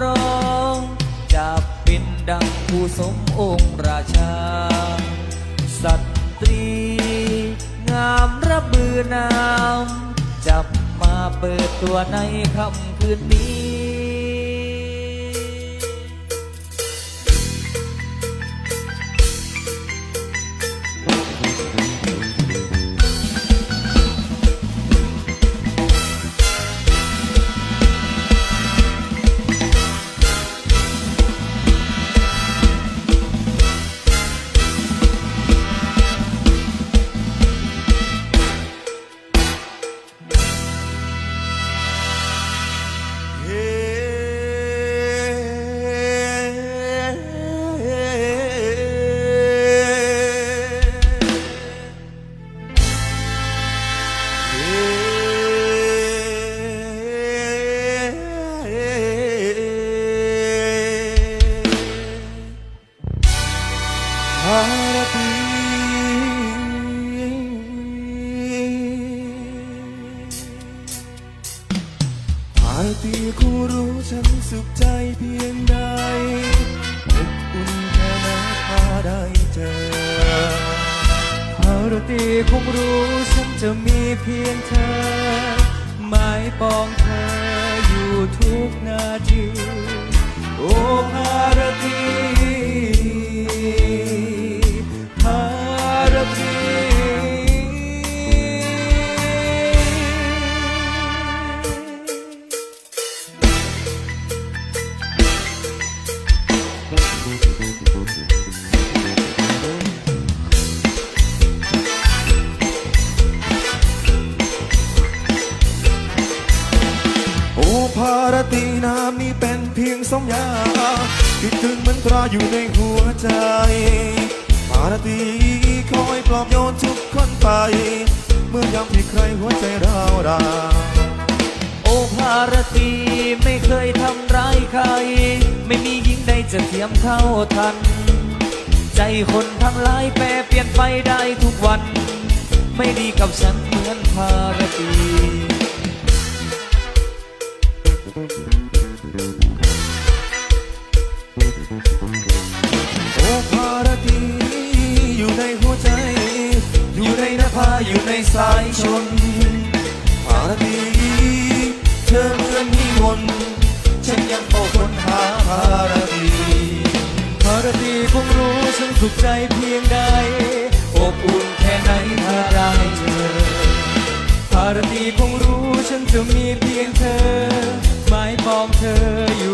ร้องจะเป็นดังผู้สมองค์ราชาสตรี งามระบือนาม จับมาเปิดตัวในคำคืนนี้ ดีคงรู้ฉันสุขใจเพียงใดอบอุ่นแค่ไหนพาได้เจอภารตีคงรู้ฉันจะมีเพียงเธอ หมายปองเธออยู่ทุกนาที โอ้ภารตีารตีนามนี้เป็นเพียงสองอยาคิดถึงมันตราอยู่ในหัวใจ ภารตีคอยปลอบโยนทุกคนไป เมื่อยามที่ใครหัวใจร้าวรานโอ้ภารตีไม่เคยทำร้ายใคร ไม่มีหญิงใดจะเทียมเท่าทัน ใจคนทั้งหลายแปรเปลี่ยนไปได้ทุกวัน ไม่ดีกับฉันเหมือนภา สายชนภารตีเธอเหมือนมีมนต์ฉันยังเฝ้าค้นหาภารตีภารตีคงรู้ฉันสุขใจเพียงใดอบอุ่นแค่ไหนถ้าได้เจอภารตีคงรู้ฉันจะมีเพียงเธอหมายปองเธออยู่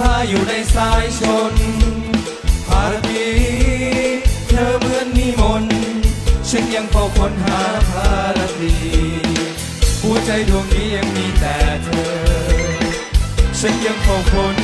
พาอยู่ในสายชนภารตีเธอเหมือนนิมนต์ฉันยังเฝ้าค้นหาภารตีหัวใจดวงนี้ยังมีแต่เธอ ฉันยังเฝ้าค้น